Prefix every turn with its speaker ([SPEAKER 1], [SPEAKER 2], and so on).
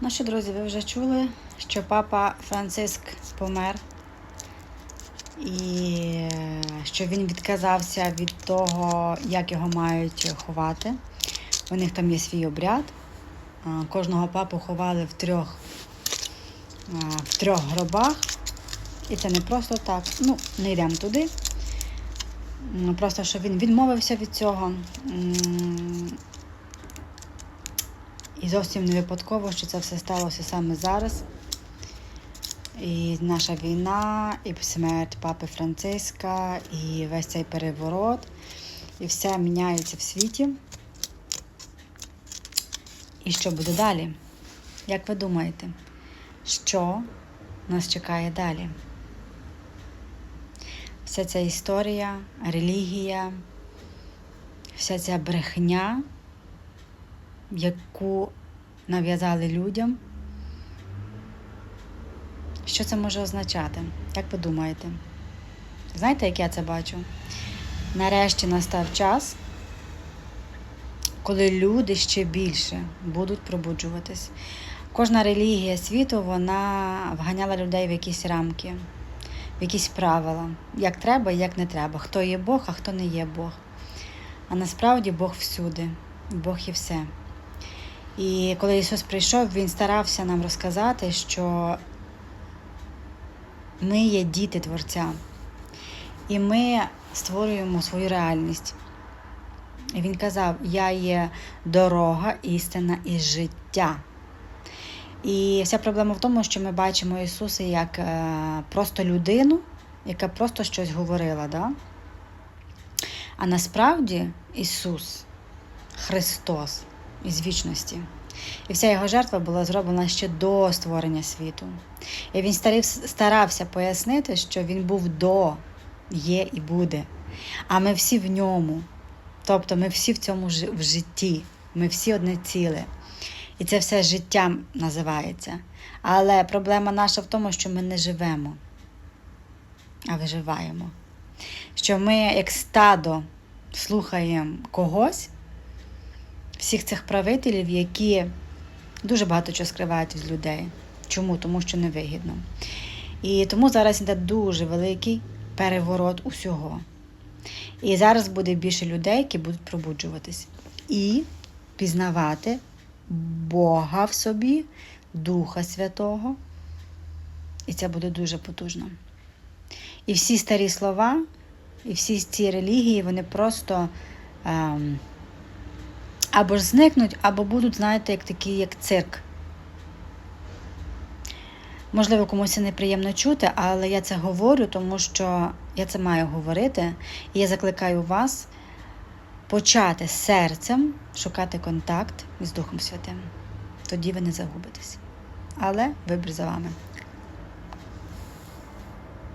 [SPEAKER 1] Ну що, друзі, ви вже чули, що папа Франциск помер, і що він відказався від того, як його мають ховати. У них там є свій обряд. Кожного папу ховали в трьох, в трьох гробах. І це не просто так. Ну, не йдемо туди. Просто що він відмовився від цього. І зовсім не випадково, що це все сталося саме зараз. І наша війна, і смерть папи Франциска, і весь цей переворот, і все міняється в світі. І що буде далі? Як ви думаєте, що нас чекає далі? Вся ця історія, релігія, вся ця брехня яку нав'язали людям. Що це може означати? Як ви думаєте? Знаєте, як я це бачу? Нарешті настав час, коли люди ще більше будуть пробуджуватись. Кожна релігія світу вона вганяла людей в якісь рамки, в якісь правила, як треба і як не треба. Хто є Бог, а хто не є Бог. А насправді Бог всюди, Бог і все. І коли Ісус прийшов, Він старався нам розказати, що ми є діти Творця, і ми створюємо свою реальність. І Він казав: Я є дорога, істина і життя. І вся проблема в тому, що ми бачимо Ісуса як е, просто людину, яка просто щось говорила. Да? А насправді Ісус, Христос із вічності. І вся його жертва була зроблена ще до створення світу. І він старався пояснити, що він був до, є і буде. А ми всі в ньому. Тобто ми всі в цьому в житті, ми всі одне ціле. І це все життям називається. Але проблема наша в тому, що ми не живемо, а виживаємо. Що ми, як стадо, слухаємо когось, всіх цих правителів, які дуже багато чого скривають від людей. Чому? Тому що невигідно. І тому зараз йде дуже великий переворот усього. І зараз буде більше людей, які будуть пробуджуватись і пізнавати Бога в собі, Духа Святого. І це буде дуже потужно. І всі старі слова, і всі ці релігії, вони просто. Ем, або ж зникнуть, або будуть, знаєте, як такі, як цирк. Можливо, комусь неприємно чути, але я це говорю, тому що я це маю говорити. І я закликаю вас почати серцем шукати контакт з Духом Святим. Тоді ви не загубитесь. Але вибір за вами.